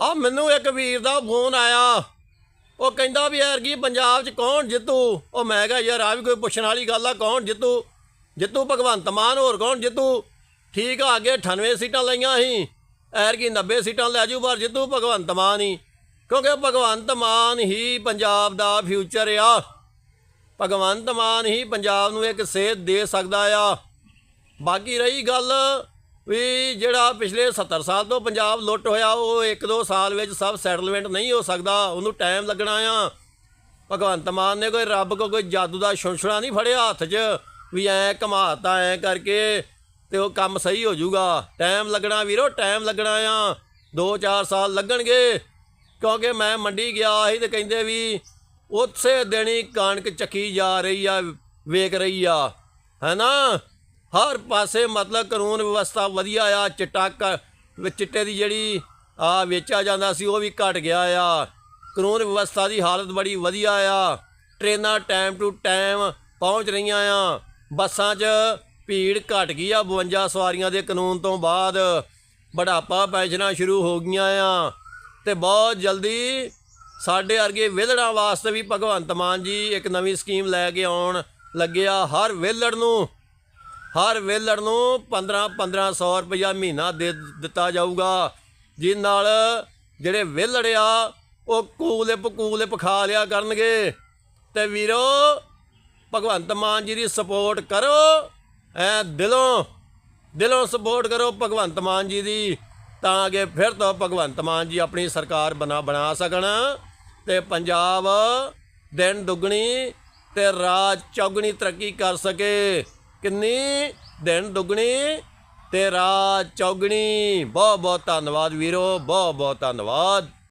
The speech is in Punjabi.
ਆ ਮੈਨੂੰ ਇੱਕ ਵੀਰ ਦਾ ਫੋਨ ਆਇਆ। ਉਹ ਕਹਿੰਦਾ ਵੀ ਯਾਰ ਐਰਗੀ ਪੰਜਾਬ 'ਚ ਕੌਣ ਜਿੱਤੂ? ਉਹ ਮੈਂ ਕਿਹਾ, ਯਾਰ ਆ ਵੀ ਕੋਈ ਪੁੱਛਣ ਵਾਲੀ ਗੱਲ ਆ, ਕੌਣ ਜਿੱਤੂ? ਜਿੱਤੂ ਭਗਵੰਤ ਮਾਨ, ਹੋਰ ਕੌਣ ਜਿੱਤੂ? ਠੀਕ ਆ, ਅੱਗੇ 98 ਸੀਟਾਂ ਲਈਆਂ ਸੀ। ਐਰ ਐਰਗੀ 90 ਸੀਟਾਂ ਲੈ ਜੂ, ਪਰ ਜਿੱਤੂ ਭਗਵੰਤ ਮਾਨ ਹੀ। ਕਿਉਂਕਿ ਭਗਵੰਤ ਮਾਨ ਹੀ ਪੰਜਾਬ ਦਾ ਫਿਊਚਰ ਆ। ਭਗਵੰਤ ਮਾਨ ਹੀ ਪੰਜਾਬ ਨੂੰ ਇੱਕ ਸੇਧ ਦੇ ਸਕਦਾ ਆ। ਬਾਕੀ ਰਹੀ ਗੱਲ ਵੀ ਜਿਹੜਾ ਪਿਛਲੇ 70 ਸਾਲ ਤੋਂ ਪੰਜਾਬ ਲੁੱਟ ਹੋਇਆ, ਉਹ 1-2 ਸਾਲ ਵਿੱਚ ਸਭ ਸੈਟਲਮੈਂਟ ਨਹੀਂ ਹੋ ਸਕਦਾ। ਉਹਨੂੰ ਟਾਈਮ ਲੱਗਣਾ ਆ। ਭਗਵੰਤ ਮਾਨ ਨੇ ਕੋਈ ਰੱਬ ਕੋ ਕੋਈ ਜਾਦੂ ਦਾ ਛੁੰਛਣਾ ਨਹੀਂ ਫੜਿਆ ਹੱਥ 'ਚ ਵੀ ਐ ਘਮਾਤਾ, ਐ ਕਰਕੇ ਤੇ ਉਹ ਕੰਮ ਸਹੀ ਹੋ ਜਾਊਗਾ। ਟਾਈਮ ਲੱਗਣਾ ਵੀਰੋ, ਟਾਈਮ ਲੱਗਣਾ ਆ। 2-4 ਸਾਲ ਲੱਗਣਗੇ। ਕਿਉਂਕਿ ਮੈਂ ਮੰਡੀ ਗਿਆ ਸੀ ਤੇ ਕਹਿੰਦੇ ਵੀ ਉਸੇ ਦਿਨ ਹੀ ਕਣਕ ਚੱਕੀ ਜਾ ਰਹੀ ਆ, ਵੇਖ ਰਹੀ ਆ। ਹੈਨਾ ਹਰ ਪਾਸੇ ਮਤਲਬ ਕਾਨੂੰਨ ਵਿਵਸਥਾ ਵਧੀਆ ਆ, ਚਿੱਟਾ ਕ- ਚਿੱਟੇ ਦੀ ਜਿਹੜੀ, ਆ, ਵੇਚਿਆ ਜਾਂਦਾ ਸੀ, ਉਹ ਵੀ ਘਟ ਗਿਆ ਆ। ਕਾਨੂੰਨ ਵਿਵਸਥਾ ਦੀ ਹਾਲਤ ਬੜੀ ਵਧੀਆ ਆ। ਟ੍ਰੇਨਾਂ ਟਾਈਮ ਟੂ ਟਾਈਮ ਪਹੁੰਚ ਰਹੀਆਂ ਆ। ਬੱਸਾਂ 'ਚ ਭੀੜ ਘਟ ਗਈ ਆ 52 ਸਵਾਰੀਆਂ ਦੇ ਕਾਨੂੰਨ ਤੋਂ ਬਾਅਦ। ਬੁਢਾਪਾ ਪੈਨਸ਼ਨਾਂ ਸ਼ੁਰੂ ਹੋ ਗਈਆਂ ਆ। ਤੇ ਬਹੁਤ ਜਲਦੀ ਸਾਡੇ ਵਰਗੇ ਵਿਹਲੜਾਂ ਵਾਸਤੇ ਵੀ ਭਗਵੰਤ ਮਾਨ ਜੀ ਇੱਕ ਨਵੀਂ ਸਕੀਮ ਲੈ ਕੇ ਆਉਣ ਲੱਗਿਆ। ਹਰ ਵਿਹਲੜ ਨੂੰ ਹਰ ਵੇਲੜ ਨੂੰ 15 1500 ਰੁਪਇਆ ਮਹੀਨਾ ਦੇ ਦਿੱਤਾ ਜਾਊਗਾ। ਜਿਸ ਨਾਲ ਜਿਹੜੇ ਵੇਲੜ ਆ, ਉਹ ਕੂਲਿਪ ਕੂਲਿਪ ਖਾ ਲਿਆ ਕਰਨਗੇ। ਤੇ ਵੀਰੋ, ਭਗਵੰਤ ਮਾਨ ਜੀ ਦੀ ਸਪੋਰਟ ਕਰੋ। ਐ ਦਿਲੋਂ ਦਿਲੋਂ ਸਪੋਰਟ ਕਰੋ ਭਗਵੰਤ ਮਾਨ ਜੀ ਦੀ। ਤਾਂ ਕਿ ਫਿਰ ਤੋਂ ਭਗਵੰਤ ਮਾਨ ਜੀ ਆਪਣੀ ਸਰਕਾਰ ਬਣਾ ਬਣਾ ਸਕਣ। ਤੇ ਪੰਜਾਬ ਦਿਨ ਦੁੱਗਣੀ ਤੇ ਰਾਜ ਚੌਗਣੀ ਤਰੱਕੀ ਕਰ ਸਕੇ। ਕਿੰਨੀ ਦਿਨ ਦੁੱਗਣੀ ਤੇ ਰਾਤ ਚੌਗਣੀ। ਬਹੁਤ ਬਹੁਤ ਧੰਨਵਾਦ ਵੀਰੋ ਬਹੁਤ ਬਹੁਤ ਧੰਨਵਾਦ।